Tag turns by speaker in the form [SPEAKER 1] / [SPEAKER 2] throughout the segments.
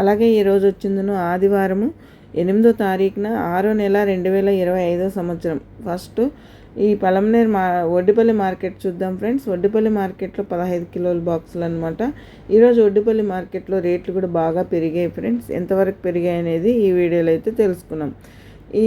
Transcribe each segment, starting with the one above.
[SPEAKER 1] అలాగే ఈరోజు వచ్చిందను ఆదివారము ఎనిమిదో తారీఖున ఆరో నెల రెండు వేల ఇరవై ఐదో సంవత్సరం. ఫస్ట్ ఈ పలంనేర్ మా ఒడ్డిపల్లి మార్కెట్ చూద్దాం ఫ్రెండ్స్. ఒడ్డిపల్లి మార్కెట్లో పదహైదు కిలోల బాక్సులు అనమాట ఈరోజు ఒడ్డిపల్లి మార్కెట్లో రేట్లు కూడా బాగా పెరిగాయి ఫ్రెండ్స్. ఎంతవరకు పెరిగాయి అనేది ఈ వీడియోలో అయితే తెలుసుకున్నాం. ఈ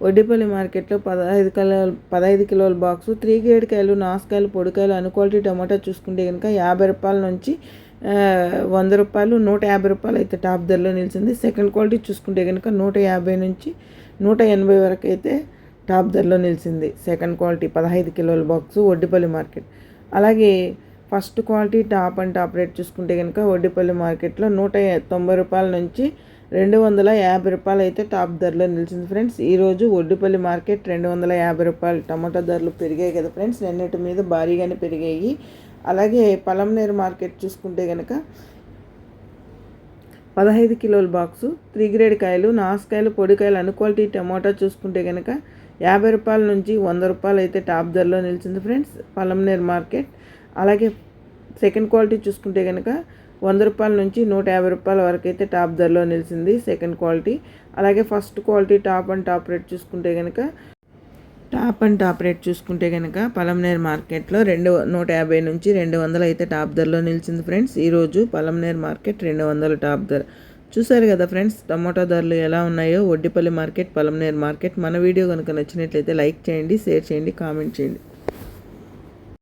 [SPEAKER 1] వడ్డిపల్లి మార్కెట్లో పదహైదు కిలో పదహైదు కిలోల బాక్సు త్రీ గ్రేడ్ కాయలు నాసుకాయలు పొడికాయలు అను క్వాలిటీ టమాటా చూసుకుంటే కనుక యాభై రూపాయల నుంచి వంద రూపాయలు నూట యాభై రూపాయలు అయితే టాప్ ధరలో నిలిచింది. సెకండ్ క్వాలిటీ చూసుకుంటే కనుక నూట యాభై నుంచి నూట ఎనభై వరకు అయితే టాప్ ధరలో నిలిచింది. సెకండ్ క్వాలిటీ పదహైదు కిలోల బాక్స్ వడ్డిపల్లి మార్కెట్. అలాగే first quality top and top rate చూసుకుంటే కనుక ఒడ్డిపల్లి మార్కెట్లో నూట తొంభై రూపాయల నుంచి రెండు వందల యాభై రూపాయలు అయితే టాప్ ధరలో నిలిచింది ఫ్రెండ్స్. ఈరోజు ఒడ్డుపల్లి మార్కెట్ రెండు వందల యాభై రూపాయలు. టమాటా ధరలు పెరిగాయి కదా ఫ్రెండ్స్. నిన్నటి మీద భారీగానే పెరిగాయి. అలాగే పలంనేరు మార్కెట్ చూసుకుంటే కనుక పదహైదు కిలోల బాక్సు త్రీ గ్రేడ్ కాయలు నాసుకాయలు పొడికాయలు అను క్వాలిటీ టమాటా చూసుకుంటే కనుక యాభై రూపాయల నుంచి వంద రూపాయలు అయితే టాప్ ధరలో నిలిచింది ఫ్రెండ్స్ పలంనేరు మార్కెట్. అలాగే సెకండ్ క్వాలిటీ చూసుకుంటే కనుక వంద రూపాయల నుంచి నూట యాభై రూపాయల వరకు అయితే టాప్ ధరలో నిలిచింది సెకండ్ క్వాలిటీ. అలాగే first quality top and top rate చూసుకుంటే కనుక టాప్ అండ్ టాప్ రేట్ చూసుకుంటే కనుక పలంనేర్ మార్కెట్లో రెండు నూట యాభై నుంచి రెండు వందలు అయితే టాప్ ధరలో నిలిచింది ఫ్రెండ్స్. ఈరోజు పలంనేర్ మార్కెట్ రెండు వందల టాప్ ధర. చూసారు కదా ఫ్రెండ్స్ టమాటో ధరలు ఎలా ఉన్నాయో ఒడ్డిపల్లి మార్కెట్ పలంనేర్ మార్కెట్. మన వీడియో కనుక నచ్చినట్లయితే లైక్ చేయండి షేర్ చేయండి కామెంట్ చేయండి.